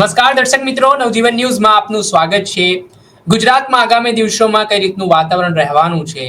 નમસ્કાર, દર્શક મિત્રો. નવજીવન ન્યૂઝમાં આપનું સ્વાગત છે. ગુજરાતમાં આગામી દિવસોમાં કઈ રીતનું વાતાવરણ રહેવાનું છે?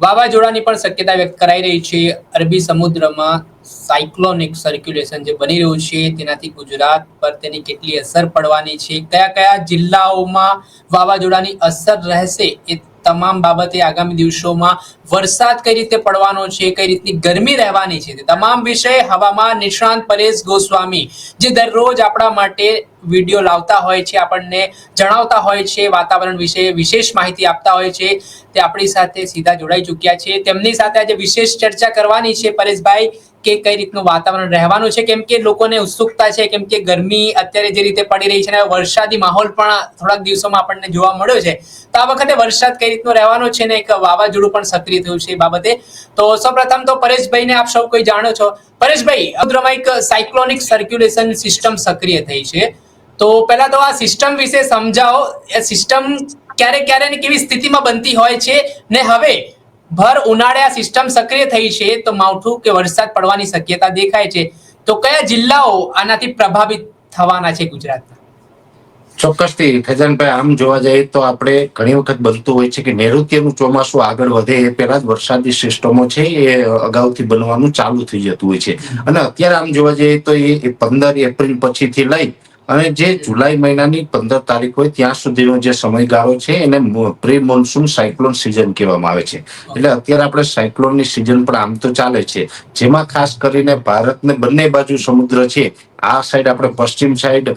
વાવાઝોડાની પણ શક્યતા વ્યક્ત કરાઈ રહી છે. અરબી સમુદ્રમાં સાયક્લોનિક સર્ક્યુલેશન જે બની રહ્યું છે, તેનાથી ગુજરાત પર તેની કેટલી અસર પડવાની છે? કયા કયા જિલ્લાઓમાં વાવાઝોડાની અસર રહેશે એ તમામ બાબતે આગામી દિવસોમાં વરસાદ કઈ રીતે પડવાનો છે, કઈ રીતની ગરમી રહેવાની છે તે તમામ વિષય હવામાન નિષ્ણાંત પરેશ ગોસ્વામી, જે દરરોજ આપણા માટે વીડિયો લાવતા હોય છે, આપણને જણાવતા હોય છે, વાતાવરણ વિશે વિશેષ માહિતી આપતા હોય છે, તે આપણી સાથે સીધા જોડાઈ ચૂક્યા છે. તેમની સાથે આજે વિશેષ ચર્ચા કરવાની છે પરેશભાઈ. કે કઈ રીતનું વાતાવરણ રહેવાનું છે? કેમ કે લોકોને ઉત્સુકતા છે, કેમ કે ગરમી અત્યારે જે રીતે પડી રહી છે અને વરસાદી માહોલ પણ થોડાક દિવસોમાં આપણને જોવા મળ્યો છે. તો આ વખતે વરસાદ કઈ રીતનો રહેવાનો છે ને, એક વાવાઝોડું પણ સક્રિય થયું છે એ બાબતે? તો સૌપ્રથમ તો પરેશભાઈને આપ સૌ કોઈ જાણો છો. પરેશભાઈ સમુદ્રમાં એક સાયક્લોનિક સર્ક્યુલેશન સિસ્ટમ સક્રિય થઈ છે. તો પહેલા તો આ સિસ્ટમ વિશે સમજાવો. એ સિસ્ટમ ક્યારે ક્યારે કેવી સ્થિતિમાં બનતી હોય છે? ને હવે ભર ઉનાળે સિસ્ટમ સક્રિય થઈ છે, તો માવઠું કે વરસાદ પડવાની શક્યતા દેખાય છે. તો કયા જિલ્લાઓ આનાથી પ્રભાવિત થવાના છે ગુજરાતના? ચોક્કસથી ફેજાનભાઈ આમ જોવા જઈએ તો આપણે ઘણી વખત બનતું હોય છે કે નૈઋત્યનું ચોમાસું આગળ વધે એ પહેલા જ વરસાદી સિસ્ટમો છે, એ અગાઉથી બનવાનું ચાલુ થઈ જતું હોય છે. અને અત્યારે આમ જોવા જઈએ તો એ પંદર એપ્રિલ પછીથી લઈ અને જે જુલાઈ મહિનાની પંદર તારીખ હોય, ત્યાં સુધીનો જે સમયગાળો છે, એને પ્રી મોન્સૂન સાયક્લોન સિઝન કહેવામાં આવે છે. એટલે અત્યારે આપણે સાયક્લોનની સિઝન પણ આમ તો ચાલે છે. જેમાં ખાસ કરીને ભારતને બંને બાજુ સમુદ્ર છે, આ સાઈડ આપણે પશ્ચિમ સાઈડ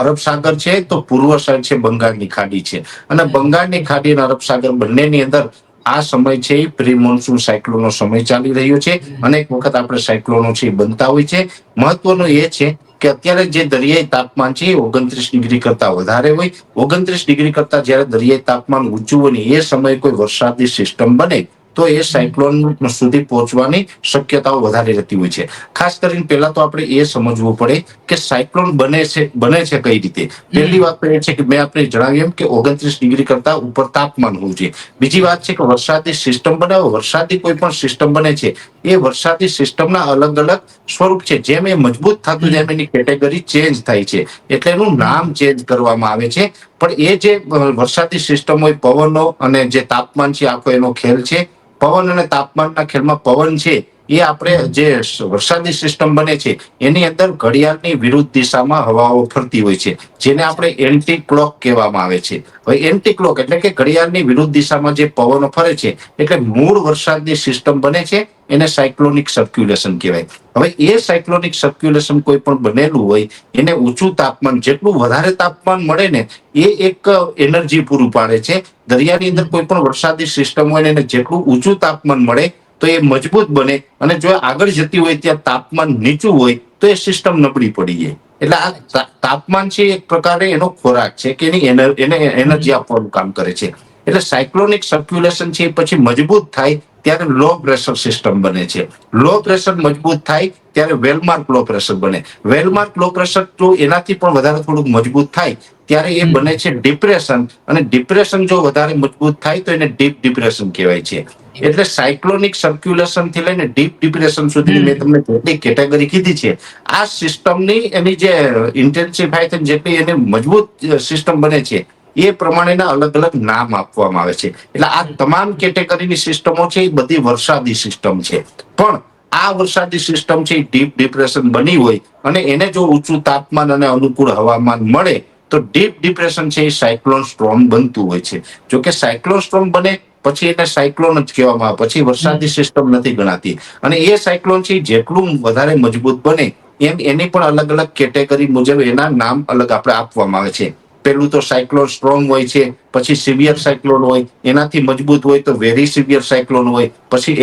અરબ સાગર છે, તો પૂર્વ સાઈડ છે બંગાળની ખાડી છે. અને બંગાળની ખાડી અને અરબ સાગર બંનેની અંદર આ સમય છે એ પ્રી મોન્સૂન સાયક્લોનનો સમય ચાલી રહ્યો છે. અનેક વખત આપણે સાયક્લોનો છે એ બનતા હોય છે. મહત્વનું એ છે કે અત્યારે જે દરિયાઈ તાપમાન છે એ ઓગણત્રીસ ડિગ્રી કરતા વધારે હોય. ઓગણત્રીસ ડિગ્રી કરતા જ્યારે દરિયાઈ તાપમાન ઊંચું હોય એ સમયે કોઈ વરસાદની સિસ્ટમ બને, તો એ સાયક્લોન સુધી પહોંચવાની શક્યતાઓ વધારે રહેતી હોય છે. ખાસ કરીને પહેલા તો આપણે એ સમજવું પડે કે સાયક્લોન બને છે બને છે કઈ રીતે? પહેલી વાત તો એ છે કે મેં આપણે જણાવ્યું કે ઓગણત્રીસ ડિગ્રી કરતા ઉપર તાપમાન હોવું જોઈએ. બીજી વાત છે કે વરસાદી સિસ્ટમ બનાવો. વરસાદી કોઈ પણ સિસ્ટમ બને છે એ વરસાદી સિસ્ટમના અલગ અલગ સ્વરૂપ છે. જેમ એ મજબૂત થતું, જેમ એની કેટેગરી ચેન્જ થાય છે. એટલે એનું નામ ચેન્જ કરવામાં આવે છે. પણ એ જે વરસાદી સિસ્ટમ હોય, પવનો અને જે તાપમાન છે, આખો એનો ખેલ છે. પવન અને તાપમાનના ખેલમાં પવન છે એ આપણે જે વરસાદી સિસ્ટમ બને છે, એની અંદર ઘડિયાળની વિરુદ્ધ દિશામાં હવાઓ ફરતી હોય છે, જેને આપણે એન્ટી ક્લોક કહેવામાં આવે છે. હવે એન્ટી ક્લોક એટલે કે ઘડિયાળની વિરુદ્ધ દિશામાં જે પવનો ફરે છે, એટલે મૂળ વરસાદની સિસ્ટમ બને છે, એને સાયક્લોનિક સર્ક્યુલેશન કહેવાય. હવે એ સાયક્લોનિક સર્ક્યુલેશન કોઈ પણ બનેલું હોય, એને ઊંચું તાપમાન, જેટલું વધારે તાપમાન મળે ને, એ એક એનર્જી પૂરું પાડે છે. દરિયાની અંદર કોઈ પણ વરસાદી સિસ્ટમ હોય ને, એને જેટલું ઊંચું તાપમાન મળે તો એ મજબૂત બને. અને જો આગળ જતી હોય ત્યાં તાપમાન નીચું હોય તો એ સિસ્ટમ નબળી પડી જાય. એટલે આ તાપમાન છે એક પ્રકારે એનો ખોરાક છે કે એની એને એનર્જી આપવાનું કામ કરે છે. એટલે સાયક્લોનિક સર્ક્યુલેશન છે એ પછી મજબૂત થાય ત્યારે લો પ્રેશર સિસ્ટમ બને છે. લો પ્રેશર મજબૂત થાય ત્યારે વેલમાર્ક લો પ્રેશર બને. વેલમાર્ક લો પ્રેશર જો એનાથી પણ વધારે થોડુંક મજબૂત થાય ત્યારે એ બને છે ડિપ્રેશન અને ડિપ્રેશન જો વધારે મજબૂત થાય તો એને ડીપ ડિપ્રેશન કહેવાય છે. એટલે સાયક્લોનિક સર્ક્યુલેશનથી લઈને ડીપ ડિપ્રેશન સુધી મેં તમને જેટલી કેટેગરી કીધી છે. આ સિસ્ટમની એની જે ઇન્ટેન્સિફાય થઈને જેટલી એને મજબૂત સિસ્ટમ બને છે એ પ્રમાણેના અલગ અલગ નામ આપવામાં આવે છે. એટલે આ તમામ કેટેગરીની સિસ્ટમો છે એ બધી વરસાદી સિસ્ટમ છે. પણ આ વરસાદી સિસ્ટમ છે એ ડીપ ડિપ્રેશન બની હોય અને એને જો ઊંચું તાપમાન અને અનુકૂળ હવામાન મળે તો ડીપ ડિપ્રેશન છે એ સાયક્લોન સ્ટ્રોમ બનતું હોય છે. જોકે સાયક્લોન સ્ટ્રોમ બને પછી એને સાયક્લોન જ કહેવામાં આવે. પછી વરસાદી સિસ્ટમ નથી ગણાતી. અને એ સાયક્લોન છે જેટલું વધારે મજબૂત બને એમ એની પણ અલગ અલગ કેટેગરી મુજબ એના નામ અલગ આપણે આપવામાં આવે છે. પેલું તો સાયક્લોન સ્ટ્રોંગ હોય છે પછી સિવિયર સાયક્લોન હોય એનાથી મજબૂત હોય તો વેરી સિવિયર સાયક્લોન હોય પછી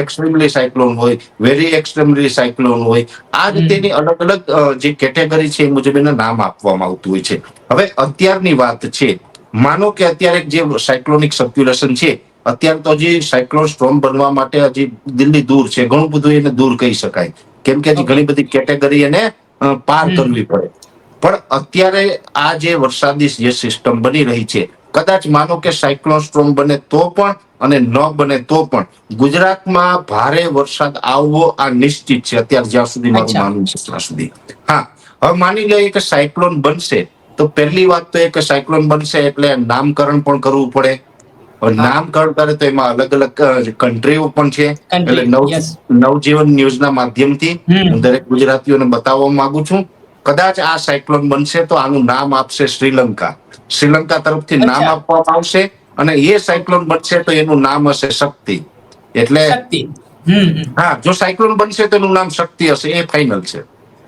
એક્સ્ટ્રીમલી સાયક્લોન હોય વેરી એક્સ્ટ્રીમલી સાયક્લોન હોય. આ રીતેની અલગ અલગ જે કેટેગરી છે એ મુજબ એના નામ આપવામાં આવતું હોય છે. હવે અત્યારની વાત છે. માનો કે અત્યારે જે સાયક્લોનિક સર્ક્યુલેશન છે અત્યારે તો હજી સાયક્લોન સ્ટ્રોમ બનવા માટે હજી દિલ્હી દૂર છે. ઘણું બધું એને દૂર કહી શકાય. કેમ કે હજી ઘણી બધી કેટેગરી એને પાર કરવી પડે. પણ અત્યારે આ જે વરસાદી જે સિસ્ટમ બની રહી છે કદાચ માનો કે સાયક્લોન સ્ટ્રોમ બને તો પણ અને ન બને તો પણ ગુજરાતમાં ભારે વરસાદ આવવો આ નિશ્ચિત છે. અત્યારે જ્યાં સુધી મારું માનવું છે ત્યાં સુધી. હા હવે માની લઈએ કે સાયક્લોન બનશે તો પહેલી વાત તો એ કે સાયક્લોન બનશે એટલે નામકરણ પણ કરવું પડે. હવે નામકરણ કરે તો એમાં અલગ અલગ કન્ટ્રીઓ પણ છે એટલે નવ. નવજીવન ન્યૂઝના માધ્યમથી. હું દરેક ગુજરાતીઓને બતાવવા માંગુ છું. કદાચ આ સાયક્લોન બનશે તો આનું નામ આપશે શ્રીલંકા. શ્રીલંકા તરફથી નામ આપવામાં આવશે અને એ સાયક્લોન બનશે તો એનું નામ હશે શક્તિ. એટલે. હા જો સાયક્લોન બનશે તો એનું નામ શક્તિ હશે એ ફાઇનલ છે.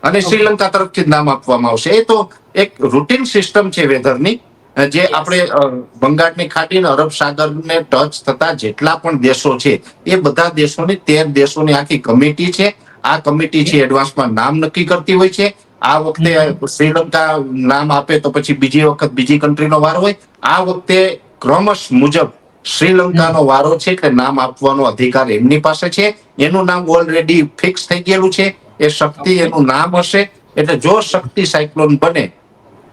અને શ્રીલંકા તરફથી નામ આપવામાં આવશે. એ તો એક રૂટીન સિસ્ટમ છે વેધરની. જે આપણે બંગાળની ખાડી અને અરબ સાગરને ટચ થતા જેટલા પણ દેશો છે એ બધા દેશોની તેર દેશોની આખી કમિટી છે. આ કમિટી છે એડવાન્સમાં નામ નક્કી કરતી હોય છે. આ વખતે શ્રીલંકા નામ આપે તો પછી બીજી વખત બીજી કન્ટ્રીનો વારો હોય. આ વખતે ક્રમશ મુજબ શ્રીલંકાનો વારો છે કે નામ આપવાનો અધિકાર એમની પાસે છે. એનું નામ ઓલરેડી ફિક્સ થઈ ગયેલું છે. એ શક્તિ એનું નામ હશે. એટલે જો શક્તિ સાયક્લોન બને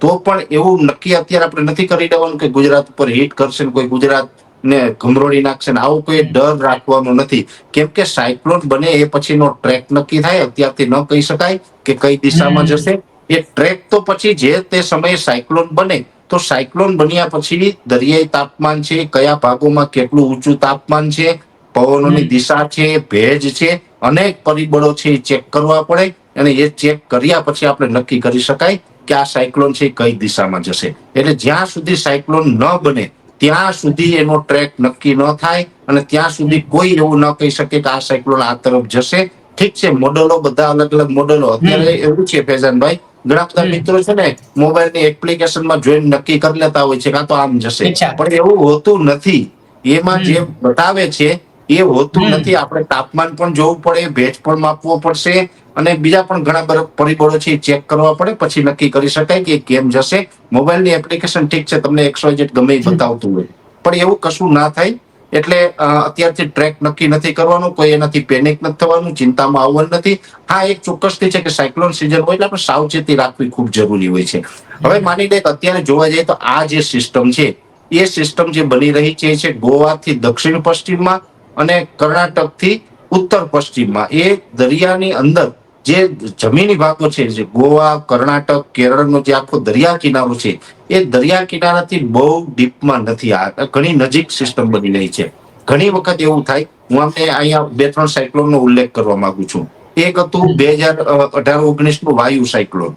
તો પણ એવું નક્કી અત્યારે આપણે નથી કરી દેવાનું કે ગુજરાત ઉપર હિટ કરશે ને કોઈ ગુજરાત ને ઘમરોળી નાખશે ને આવું કોઈ ડર રાખવાનો નથી. કેમ કે સાયક્લોન બને એ પછીનો ટ્રેક નક્કી થાય અત્યારથી ન કહી શકાય કે કઈ દિશામાં જશે. એ ટ્રેક તો પછી જે તે સમયે સાયક્લોન બને તો સાયક્લોન બન્યા પછી દરિયાઈ તાપમાન છે કયા ભાગોમાં કેટલું ઊંચું તાપમાન છે પવનોની દિશા છે ભેજ છે અનેક પરિબળો છે એ ચેક કરવા પડે. અને એ ચેક કર્યા પછી આપણે નક્કી કરી શકાય કે આ સાયક્લોન છે કઈ દિશામાં જશે? એટલે જ્યાં સુધી સાયક્લોન ન બને ત્યાં સુધી એનો ટ્રેક નક્કી ન થાય અને ત્યાં સુધી કોઈ એવું ન કહી શકે કે આ સાયક્લોન આ તરફ જશે. ઠીક છે મોડલો બધા અલગ અલગ મોડલો અત્યારે એવું છે ફેઝાનભાઈ ઘણા બધા મિત્રો છે ને મોબાઈલની એપ્લિકેશનમાં જોઈને નક્કી કરી લેતા હોય છે કાં તો આમ જશે. પણ એવું હોતું નથી. એમાં જે બતાવે છે એ હોતું નથી. આપણે તાપમાન પણ જોવું પડે ભેજ પણ માપવો પડશે અને બીજા પણ ઘણા બધા પરિબળો છે ચેક કરવા પડે. પછી નક્કી કરી શકાય કે કેમ જશે. મોબાઈલની એપ્લિકેશન ઠીક છે તમને એક્સો જેટ ગમે બતાવતું હોય. પણ એવું કશું ના થાય. એટલે અત્યારથી ટ્રેક નક્કી નથી કરવાનું કોઈ એનાથી પેનિક નથી થવાનું ચિંતામાં આવવાનું નથી. હા એક ચોક્કસથી છે કે સાયક્લોન સિઝન હોય એટલે આપણે સાવચેતી રાખવી ખૂબ જરૂરી હોય છે. હવે માની લે કે અત્યારે જોવા જઈએ તો આ જે સિસ્ટમ છે એ સિસ્ટમ જે બની રહી છે એ છે ગોવાથી દક્ષિણ પશ્ચિમમાં અને કર્ણાટકથી ઉત્તર પશ્ચિમમાં, એ દરિયાની અંદર જે જમીની ભાગો છે, જે ગોવા, કર્ણાટક, કેરળનો જે આખો દરિયા કિનારો છે, એ દરિયા કિનારાથી બહુ ડીપમાં નથી. આ ઘણી નજીક સિસ્ટમ બની રહી છે. ઘણી વખત એવું થાય, હું અમને અહીંયા બે ત્રણ સાયક્લોનનો ઉલ્લેખ કરવા માંગુ છું. એક હતું બે હજાર અઢાર ઓગણીસનું વાયુ સાયક્લોન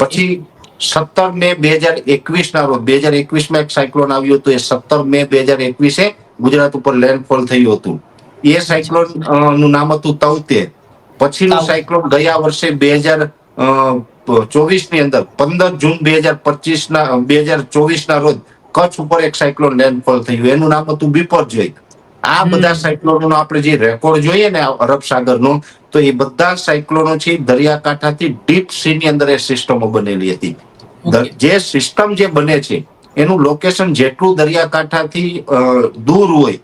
પછી સત્તર મે બે હજાર એકવીસ ના બે હજાર એકવીસમાં એક સાયક્લોન આવ્યું હતું, એ સત્તર મે બે હજાર એકવીસે ગુજરાત ઉપર લેન્ડફોલ થયું હતું. એ સાયક્લોનનું નામ હતું તૌતે પછીનું. સાયક્લોન ગયા વર્ષે બે હજાર ચોવીસની અંદર પંદર જૂન બે હજાર પચીસ ના બે હજાર ચોવીસ ના રોજ કચ્છ ઉપર એક સાયક્લોન લેન્ડફોલ થયું. એનું નામ હતું બિપરજોય. આ. બધા સાયક્લોનોનો આપણે જે રેકોર્ડ જોઈએ ને અરબ સાગરનો તો એ બધા સાયક્લોનો છે દરિયાકાંઠાથી ડીપ સી ની અંદર એ સિસ્ટમો બનેલી હતી. જે સિસ્ટમ જે બને છે એનું લોકેશન જેટલું દરિયાકાંઠાથી દૂર હોય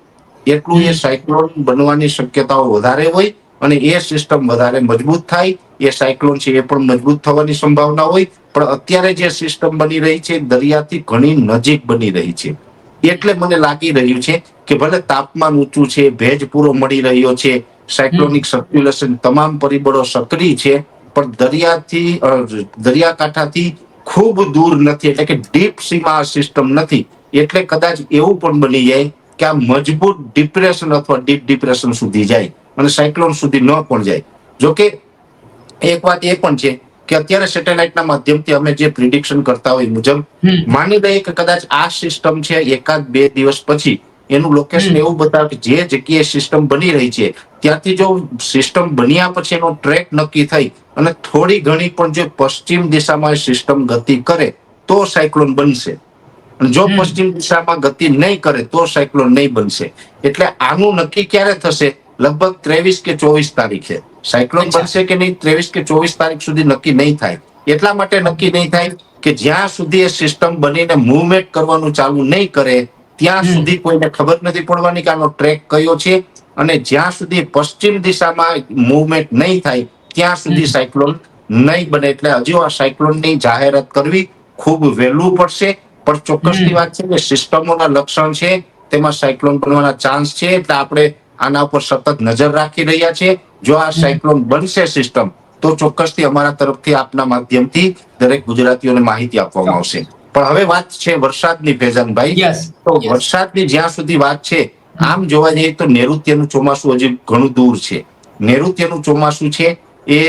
એટલું એ સાયક્લોન બનવાની શક્યતાઓ વધારે હોય અને એ સિસ્ટમ વધારે મજબૂત થાય. એ સાયક્લોન છે એ પણ મજબૂત થવાની સંભાવના હોય. પણ અત્યારે જે સિસ્ટમ બની રહી છે દરિયાથી ઘણી નજીક બની રહી છે. એટલે મને લાગી રહ્યું છે કે ભલે તાપમાન ઊંચું છે ભેજ પૂરો મળી રહ્યો છે સાયક્લોનિક સર્ક્યુલેશન તમામ પરિબળો સક્રિય છે પણ દરિયાથી દરિયાકાંઠાથી ખૂબ દૂર નથી એટલે કે ડીપ સીમાં સિસ્ટમ નથી. એટલે કદાચ એવું પણ બની જાય કે આ મજબૂત ડિપ્રેશન અથવા ડીપ ડિપ્રેશન સુધી જાય અને સાયક્લોન સુધી ન પણ જાય. જોકે એક વાત એ પણ છે કે અત્યારે સેટેલાઇટના માધ્યમથી અમે જે પ્રિડિક્શન કરતા હોય મુજબ માની લઈએ કે કદાચ આ સિસ્ટમ છે એકાદ બે દિવસ પછી એનું લોકેશન એવું બતાવે જે જગ્યાએ સિસ્ટમ બની રહી છે ત્યાંથી જો સિસ્ટમ બન્યા પછી એનો ટ્રેક નક્કી થઈ અને થોડી ઘણી પણ જો પશ્ચિમ દિશામાં સિસ્ટમ ગતિ કરે તો સાયક્લોન બનશે. અને જો પશ્ચિમ દિશામાં ગતિ નહીં કરે તો સાયક્લોન નહીં બનશે. એટલે આનું નક્કી ક્યારે થશે? લગભગ ત્રેવીસ કે ચોવીસ તારીખે. સાયક્લોન બનશે કે નહીં? ત્રેવીસ કે ચોવીસ તારીખ સુધી નક્કી નહીં થાય. એટલા માટે નક્કી નહીં થાય કે જ્યાં સુધી એ સિસ્ટમ બનીને મૂવમેન્ટ કરવાનું ચાલુ નહીં કરે ત્યાં સુધી કોઈને ખબર નથી પડવાની કે આનો ટ્રેક કયો છે અને જ્યાં સુધી પશ્ચિમ દિશામાં મૂવમેન્ટ નહીં થાય ત્યાં સુધી. સાયક્લોન નહીં બને. એટલે હજુ આ સાયક્લોનની જાહેરાત કરવી ખૂબ વહેલું પડશે. પણ ચોક્કસની. વાત છે કે સિસ્ટમોના લક્ષણ છે તેમાં સાયક્લોન બનવાના ચાન્સ છે એટલે આપણે આના ઉપર સતત નજર રાખી રહ્યા છે. જો આ સાયક્લોન બનશે સિસ્ટમ તો ચોક્કસથી અમારા તરફથી આપના માધ્યમથી દરેક ગુજરાતીઓને માહિતી આપવામાં આવશે. પણ હવે વાત છે વરસાદની ફેઝાનભાઈ તો વરસાદની જ્યાં સુધી વાત છે આમ જોવા જઈએ તો નૈઋત્યનું ચોમાસું હજી ઘણું દૂર છે. નૈઋત્યનું ચોમાસું છે એ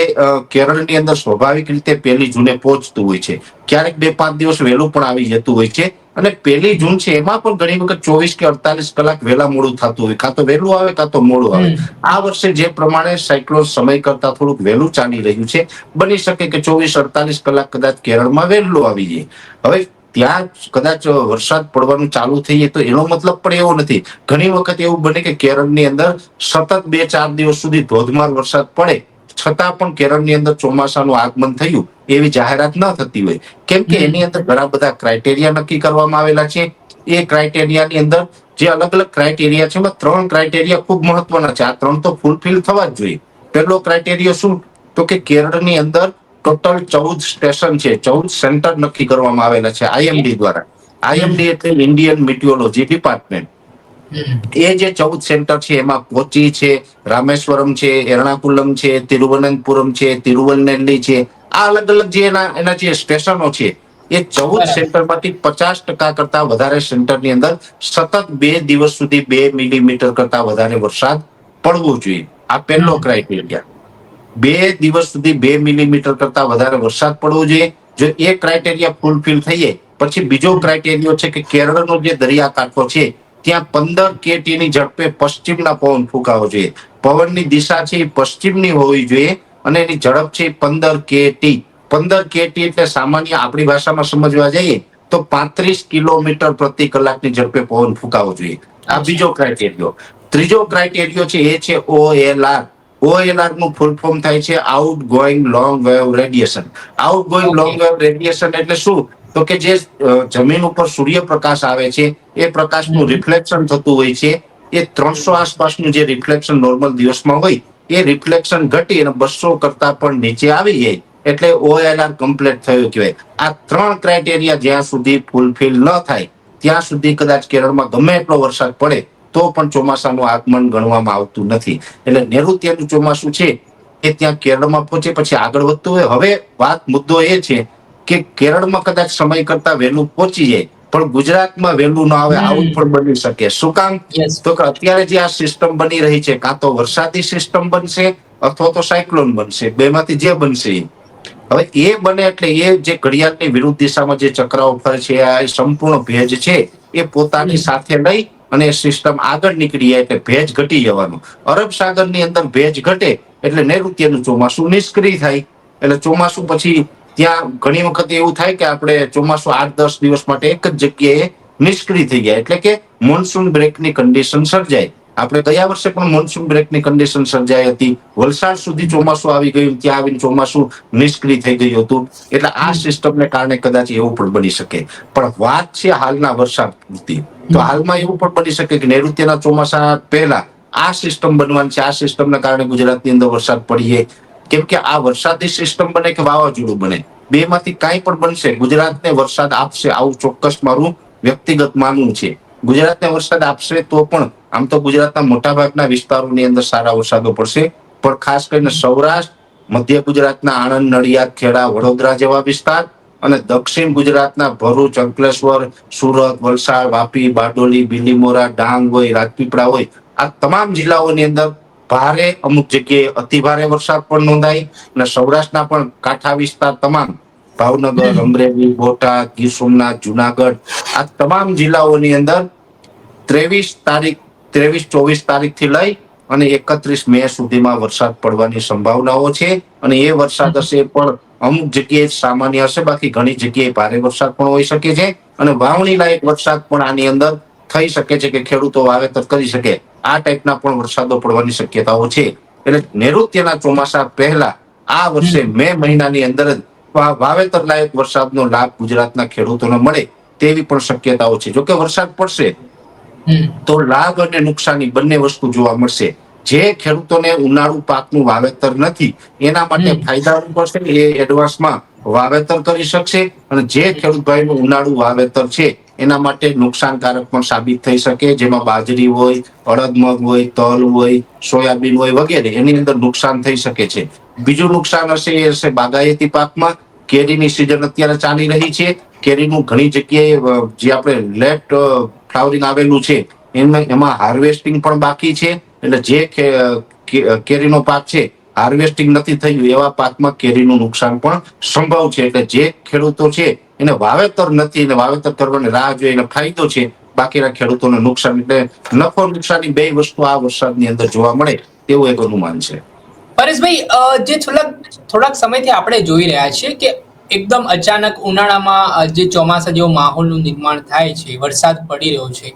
કેરળની અંદર સ્વાભાવિક રીતે પહેલી જૂને પહોંચતું હોય છે. ક્યારેક બે પાંચ દિવસ વહેલું પણ આવી જતું હોય છે. અને પહેલી જૂન છે એમાં પણ ઘણી વખત ચોવીસ કે અડતાલીસ કલાક વહેલા મોડું થતું હોય. કાં તો વહેલું આવે કાં તો મોડું આવે. આ વર્ષે જે પ્રમાણે સાયક્લોન સમય કરતા થોડુંક વહેલું ચાલી રહ્યું છે. બની શકે કે ચોવીસ અડતાલીસ કલાક કદાચ કેરળમાં વહેલું આવી જાય. હવે ત્યાં કદાચ વરસાદ પડવાનું ચાલુ થઈ જાય તો એનો મતલબ પણ એવો નથી. ઘણી વખત એવું બને કે કેરળની અંદર સતત બે ચાર દિવસ સુધી ધોધમાર વરસાદ પડે. છતાં પણ કેરળની અંદર ચોમાસાનું આગમન થયું. એવી જાહેરાત ન થતી હોય. કેમ કે એની અંદર ઘણા બધા ક્રાઇટેરિયા નક્કી કરવામાં આવેલા છે. એ ક્રાઇટેરિયાની અંદર જે અલગ અલગ ક્રાઇટેરિયા છે એમાં ત્રણ ક્રાઇટેરિયા ખૂબ મહત્વના છે. આ ત્રણ તો ફૂલફિલ થવા જ જોઈએ. પહેલો ક્રાઇટેરિયા શું? તો કે કેરળની અંદર ટોટલ ચૌદ સ્ટેશન છે. ચૌદ સેન્ટર નક્કી કરવામાં આવેલા છે આઈએમડી દ્વારા. આઈએમડી એટલે ઇન્ડિયન મિટિયોલોજી ડિપાર્ટમેન્ટ એ જે ચૌદ સેન્ટર છે એમાં કોચી છે રામેશ્વરમ છે એર્ણાકુલમ છે તિરુવનંતપુરમ છે તિરુવનલ્લી છે આ અલગ અલગ જે એના એના જે સ્ટેશનો છે એ ચૌદ સેન્ટરમાંથી પચાસ ટકા કરતા વધારે સેન્ટરની અંદર સતત બે દિવસ સુધી બે મિલીમીટર કરતા વધારે વરસાદ પડવો જોઈએ. આ પહેલો ક્રાઇટેરિયા બે દિવસ સુધી બે મિલીમીટર કરતા વધારે વરસાદ પડવો જોઈએ. જો એ ક્રાઇટેરિયા ફૂલફિલ થઈએ પછી બીજો ક્રાઇટેરિયો છે કે કેરળનો જે દરિયાકાંઠો છે ત્યાં પંદર કેટીની ઝડપે પશ્ચિમના પવન ફૂંકાવો જોઈએ. પવનની દિશા છે એ પશ્ચિમની હોવી જોઈએ. અને એની ઝડપ છે પંદર કેટી. પંદર કેટી એટલે સામાન્ય આપણી ભાષામાં સમજવા જઈએ તો પાંત્રીસ કિલોમીટર પ્રતિ કલાકની ઝડપે પવન ફૂંકાવો જોઈએ. આ બીજો ક્રાઇટેરિયો ત્રીજો ક્રાઇટેરિયો છે એ છે ઓએલઆર ઓએલઆરનું ફૂલ ફોર્મ થાય છે outgoing long wave radiation outgoing long wave radiation એટલે શું? તો કે જે જમીન ઉપર સૂર્યપ્રકાશ આવે છે એ પ્રકાશનું રિફ્લેક્શન થતું હોય છે એ ત્રણસો આસપાસનું જે રિફ્લેક્શન નોર્મલ દિવસમાં હોય એ રિફ્લેક્શન ઘટી અને બસો કરતા પણ નીચે આવી જાય એટલે ઓએલઆર કમ્પ્લીટ થયું કહેવાય. આ ત્રણ ક્રાઇટેરિયા જ્યાં સુધી ફૂલફિલ ન થાય, ત્યાં સુધી કદાચ કેરળમાં ગમે એટલો વરસાદ પડે, તો પણ ચોમાસાનું આગમન ગણવામાં આવતું નથી. એટલે નૈઋત્યનું ચોમાસું છે એ ત્યાં કેરળમાં પહોંચે, પછી આગળ વધતું હોય. હવે વાત મુદ્દો એ છે કે કેરળમાં કદાચ સમય કરતા વહેલું પહોંચી જાય પણ ગુજરાતમાં વહેલું ન આવે આવું પણ બની શકે. શું કામ? તો કે અત્યારે જે આ સિસ્ટમ બની રહી છે કાં તો વરસાદી સિસ્ટમ બનશે અથવા તો સાયક્લોન બનશે બેમાંથી જે બનશે હવે એ બને એટલે એ જે ઘડિયાળની વિરુદ્ધ દિશામાં જે ચક્રાઓ ફરે છે આ સંપૂર્ણ ભેજ છે એ પોતાની સાથે લઈ અને સિસ્ટમ આગળ નીકળી જાય એટલે ભેજ ઘટી જવાનું. અરબ સાગરની અંદર ભેજ ઘટે એટલે નૈઋત્યનું ચોમાસું નિષ્ક્રિય થાય. એટલે ચોમાસું પછી ત્યાં ઘણી વખત એવું થાય કે આપણે ચોમાસું આઠ દસ દિવસ માટે એક જ જગ્યાએ નિષ્ક્રિય થઈ જાય એટલે કે મોન્સૂન બ્રેકની કન્ડિશન સર્જાય. આપણે ગયા વર્ષે પણ મોન્સૂન બ્રેકની કન્ડિશન સર્જાઈ હતી. વલસાડ સુધી ચોમાસું આવી ગયું. ત્યાં આવીને ચોમાસું નિષ્ક્રિય થઈ ગયું હતું. એટલે આ સિસ્ટમને કારણે કદાચ એવું પણ બની શકે. પણ વાત છે હાલના વરસાદ પૂરતી. તો હાલમાં એવું પણ બની શકે કે નૈઋત્યના ચોમાસા પહેલા આ સિસ્ટમ બનવાની છે. આ સિસ્ટમને કારણે ગુજરાતની અંદર વરસાદ પડી જાય કેમ કે આ વરસાદી સિસ્ટમ બને કે વાવાઝોડું બને? બે માંથી કાંઈ પણ બનશે, ગુજરાતને વરસાદ આપશે. આવું ચોક્કસ મારું વ્યક્તિગત માનવું છે. ગુજરાતને વરસાદ આપશે તો પણ આમ તો ગુજરાતના મોટાભાગના વિસ્તારોની અંદર સારા વરસાદો પડશે. પણ ખાસ કરીને સૌરાષ્ટ્ર, મધ્ય ગુજરાતના આણંદ, નડિયાદ, ખેડા, વડોદરા જેવા વિસ્તાર અને દક્ષિણ ગુજરાતના ભરૂચ, અંકલેશ્વર, સુરત, વલસાડ, વાપી, બારડોલી, બિલીમોરા, ડાંગ હોય, રાજપીપળા હોય, આ તમામ જિલ્લાઓની અંદર ભારે અમુક જગ્યાએ અતિ ભારે વરસાદ પણ નોંધાય અને સૌરાષ્ટ્રના પણ કાંઠા વિસ્તાર તમામ ભાવનગર અમરેલી બોટાદ ગીર સોમનાથ જુનાગઢ આ તમામ જિલ્લાઓની અંદર ત્રેવીસ તારીખ ત્રેવીસ ચોવીસ તારીખથી લઈ અને એકત્રીસ મે સુધીમાં વરસાદ પડવાની સંભાવનાઓ છે. અને એ વરસાદ હશે પણ અમુક જગ્યાએ સામાન્ય હશે બાકી ઘણી જગ્યાએ ભારે વરસાદ પણ હોઈ શકે છે. અને વાવણી લાયક વરસાદ પણ આની અંદર થઈ શકે છે કે ખેડૂતો વાવેતર કરી શકે. આ ટાઈપના પણ વરસાદો પડવાની શક્યતાઓ છે. એટલે નૈઋત્યના ચોમાસા પહેલા આ વર્ષે મે મહિનાની અંદર જ વાવેતર લાયક વરસાદનો લાભ ગુજરાતના ખેડૂતોને મળે તેવી પણ શક્યતાઓ છે. જોકે વરસાદ પડશે તો લાભ અને નુકસાની બંને વસ્તુ જોવા મળશે. જે ખેડૂતોને ઉનાળુ પાકનું વાવેતર નથી એના માટે ફાયદા પડશે એ એડવાન્સમાં વાવેતર કરી શકશે અને જે ખેડૂત ભાઈનું ઉનાળુ વાવેતર છે એના માટે નુકસાનકારક પણ સાબિત થઈ શકે. જેમાં બાજરી હોય અડદ મગ હોય, તલ હોય, સોયાબીન હોય વગેરે એની અંદર નુકસાન થઈ શકે છે. બીજું નુકસાન હશે એ હશે બાગાયતી પાકમાં. કેરીની સિઝન અત્યારે ચાલી રહી છે. કેરીનું ઘણી જગ્યાએ જે આપણે લેટ ફ્લાવરિંગ આવેલું છે એમાં એમાં હાર્વેસ્ટિંગ પણ બાકી છે. એટલે જે કેરીનો પાક છે હાર્વેસ્ટિંગ નથી થયું એવા પાકમાં કેરીનું નુકસાન પણ સંભવ છે. એટલે જે ખેડૂતો છે એને વાવેતર નથી અને વાવેતર કરવાની રાહ જોઈએ, એને ફાયદો છે. બાકીના ખેડૂતોને નુકસાન, એટલે નફો નુકસાની બે વસ્તુ આ વરસાદની અંદર જોવા મળે તેવું એક અનુમાન છે. પરેશભાઈ જે થોડાક થોડાક સમયથી આપણે જોઈ રહ્યા છીએ કે એકદમ અચાનક ઉનાળામાં જે ચોમાસા જેવો માહોલનું નિર્માણ થાય છે, વરસાદ પડી રહ્યો છે,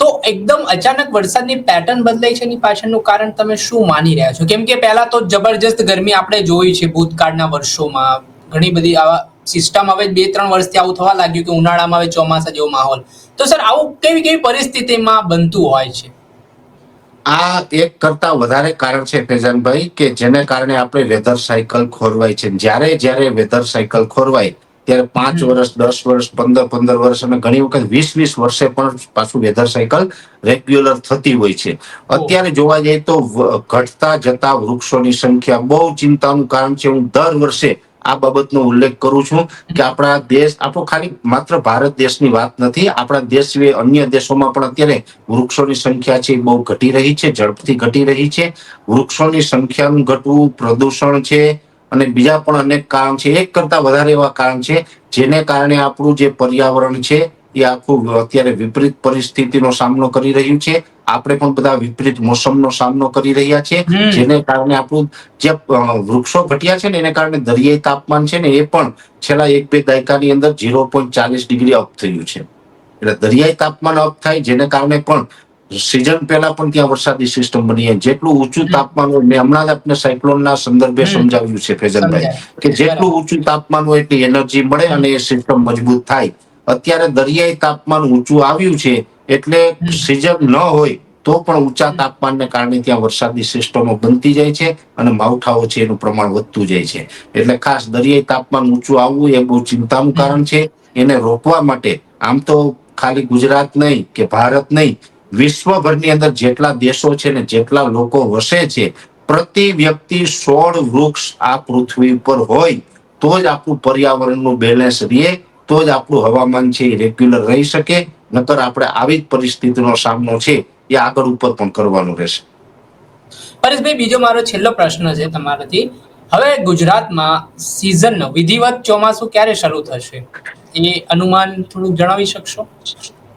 તો એકદમ અચાનક વરસાદની પેટર્ન બદલાઈ છે એની પાછળનું કારણ તમે શું માની રહ્યા છો? કેમ કે પહેલા તો જબરજસ્ત ગરમી આપણે જોઈ છે ભૂતકાળના વર્ષોમાં, ઘણી બધી આવા સિસ્ટમ હવે બે ત્રણ વર્ષથી આવું થવા લાગ્યું કે ઉનાળામાં હવે ચોમાસા જેવો માહોલ. તો સર આવું કેવી કેવી પરિસ્થિતિમાં બનતું હોય છે? આ એક કરતા વધારે કારણ છે ફેજાનભાઈ કે જેને કારણે આપણે વેધર સાયકલ ખોરવાય છે. જ્યારે જ્યારે વેધર સાયકલ ખોરવાય ત્યારે પાંચ વર્ષ દસ વર્ષ પંદર પંદર વર્ષ અને ઘણી વખત વીસ વીસ વર્ષે પણ પાછું વેધર સાયકલ રેગ્યુલર થતી હોય છે. અત્યારે જોવા જઈએ તો ઘટતા જતા વૃક્ષોની સંખ્યા બહુ ચિંતાનું કારણ છે. હું દર વર્ષે આ બાબતનો ઉલ્લેખ કરું છું કે આપણા દેશ, આપણો ખાલી માત્ર ભારત દેશની વાત નથી, આપણા દેશ સિવાય અન્ય દેશોમાં પણ અત્યારે વૃક્ષોની સંખ્યા છે એ બહુ ઘટી રહી છે, ઝડપથી ઘટી રહી છે. વૃક્ષોની સંખ્યાનું ઘટવું પ્રદૂષણ છે અને બીજા પણ અનેક કારણ છે, એક કરતા વધારે એવા કારણ છે જેને કારણે આપણું જે પર્યાવરણ છે એ આખું અત્યારે વિપરીત પરિસ્થિતિનો સામનો કરી રહ્યું છે. આપણે પણ બધા વિપરીત મોસમનો સામનો કરી રહ્યા છે. જેને કારણે આપણું જે વૃક્ષો ઘટ્યા છે ને એને કારણે દરિયાઈ તાપમાન છે ને એ પણ છેલ્લા એક બે દાયકાની અંદર ઝીરો પોઈન્ટ ચાલીસ ડિગ્રી અપ થયું છે. એટલે દરિયાઈ તાપમાન અપ થાય જેને કારણે પણ સિઝન પહેલા પણ ત્યાં વરસાદી સિસ્ટમ બની જાય જેટલું ઊંચું તાપમાન હોય મેં હમણાં જ આપને સાયક્લોનના સંદર્ભે સમજાવ્યું છે ફેજલભાઈ કે જેટલું ઊંચું તાપમાન હોય એટલી એનર્જી મળે અને એ સિસ્ટમ મજબૂત થાય. અત્યારે દરિયાઈ તાપમાન ઊંચું આવ્યું છે એટલે સિઝન ન હોય તો પણ ઊંચા તાપમાનને કારણે ત્યાં વરસાદી સિસ્ટમો બનતી જાય છે અને માવઠાઓ છે એનું પ્રમાણ વધતું જાય છે. એટલે ખાસ દરિયાઈ તાપમાન ઊંચું આવવું એ બહુ ચિંતાનું કારણ છે. એને રોકવા માટે આમ તો ખાલી ગુજરાત નહીં કે ભારત નહીં વિશ્વભરની અંદર જેટલા દેશો છે ને જેટલા લોકો વસે છે પ્રતિ વ્યક્તિ સોળ વૃક્ષ આ પૃથ્વી પર હોય તો જ આપણું પર્યાવરણનું બેલેન્સ રહે તો જ આપણું હવામાન છે એ રેગ્યુલર રહી શકે નકર આપણે આવી જ પરિસ્થિતિનો સામનો છે એ આગળ ઉપર પણ કરવાનો રહેશે. પરેશભાઈ બીજો મારો છેલ્લો પ્રશ્ન છે તમારાથી. હવે ગુજરાતમાં સિઝન વિધિવત ચોમાસું ક્યારે શરૂ થશે? એ અનુમાન થોડું જણાવી શકશો?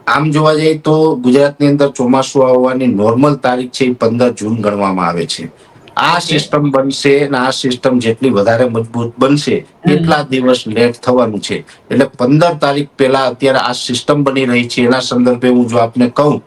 આમ જોવા જઈએ તો ગુજરાતની અંદર ચોમાસું આવવાની નોર્મલ તારીખ છે એ પંદર જૂન ગણવામાં આવે છે. આ સિસ્ટમ બનશે અને આ સિસ્ટમ જેટલી વધારે મજબૂત બનશે, એટલા દિવસ લેટ થવાનું છે. એટલે પંદર તારીખ પહેલા અત્યારે આ સિસ્ટમ બની રહી છે. એના સંદર્ભે હું જો આપને કહું,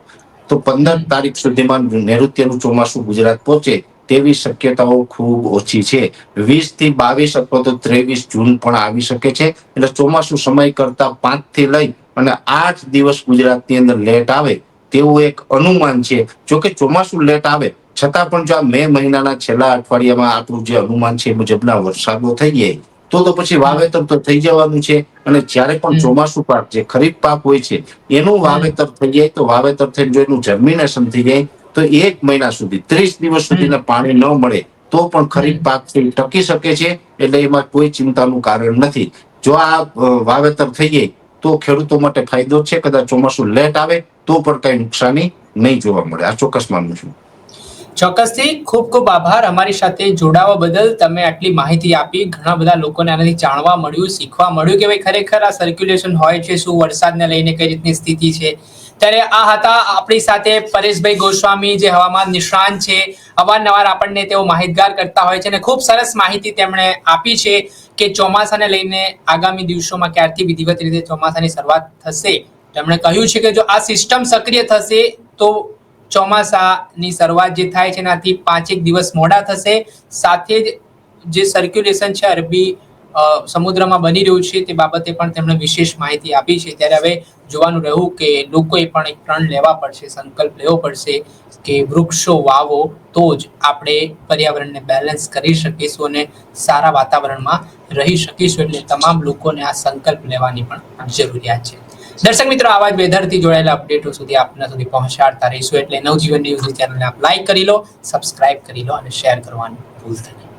તો પંદર તારીખ સુધીમાં નૈઋત્યનું ચોમાસું ગુજરાત પહોંચે તેવી શક્યતાઓ ખૂબ ઓછી છે. વીસથી બાવીસ અથવા તો ત્રેવીસ જૂન પણ આવી શકે છે. એટલે ચોમાસું સમય કરતા પાંચથી લઈ અને આઠ દિવસ ગુજરાતની અંદર લેટ આવે તેવું એક અનુમાન છે. જોકે ચોમાસું લેટ આવે છતાં પણ જો આ મે મહિનાના છેલ્લા અઠવાડિયામાં આપણું જે અનુમાન છે એ મુજબના વરસાદો થઈ જાય તો તો પછી વાવેતર તો થઈ જવાનું છે અને જ્યારે પણ ચોમાસુ પાક જે ખરીફ પાક હોય છે એનું વાવેતર થઈ જાય તો વાવેતર થઈને જો એનું જર્મિનેશન થઈ જાય તો એક મહિના સુધી ત્રીસ દિવસ સુધીને પાણી ન મળે તો પણ ખરીફ પાક છે ટકી શકે છે એટલે એમાં કોઈ ચિંતાનું કારણ નથી. જો આ વાવેતર થઈ જાય તો ખેડૂતો માટે ફાયદો છે કદાચ ચોમાસું લેટ આવે તો પણ કઈ નુકસાની નહીં જોવા મળે. આ ચોક્કસ માનું છું. ચોક્કસથી ખૂબ ખૂબ આભાર. અમારી સાથે જોડાવા બદલ તમે આટલી માહિતી આપી. ઘણા બધા લોકોને આનાથી જાણવા મળ્યું, શીખવા મળ્યું કે ભાઈ ખરેખર આ સર્ક્યુલેશન હોય છે, શું વરસાદને લઈને કઈ રીતની સ્થિતિ છે. ત્યારે આ હતા આપણી સાથે પરેશભાઈ ગોસ્વામી જે હવામાન નિષ્ણાંત છે. અવારનવાર આપણને તેઓ માહિતગાર કરતા હોય છે અને ખૂબ સરસ માહિતી તેમણે આપી છે કે ચોમાસાને લઈને આગામી દિવસોમાં ક્યારથી વિધિવત રીતે ચોમાસાની શરૂઆત થશે. તેમણે કહ્યું છે કે જો આ સિસ્ટમ સક્રિય થશે તો ચોમાસાની શરૂઆત જે થાય છે એનાથી પાંચેક દિવસ મોડા થશે. સાથે જ જે સર્ક્યુલેશન છે અરબી સમુદ્રમાં બની રહ્યું છે તે બાબતે પણ તેમણે વિશેષ માહિતી આપી છે. ત્યારે હવે જોવાનું રહ્યું કે લોકોએ પણ એક પ્રણ લેવા પડશે, સંકલ્પ લેવો પડશે કે વૃક્ષો વાવો તો જ આપણે પર્યાવરણને બેલેન્સ કરી શકીશું અને સારા વાતાવરણમાં રહી શકીશું. એટલે તમામ લોકોને આ સંકલ્પ લેવાની પણ જરૂરિયાત છે. દર્શક મિત્રો, આવા જ વેધરથી જોડાયેલા અપડેટો સુધી આપના સુધી પહોંચાડતા રહીશું. એટલે નવજીવન ન્યૂઝ ચેનલને આપ લાઈક કરી લો સબસ્ક્રાઇબ કરી લો અને શેર કરવાનું ભૂલતા નહીં.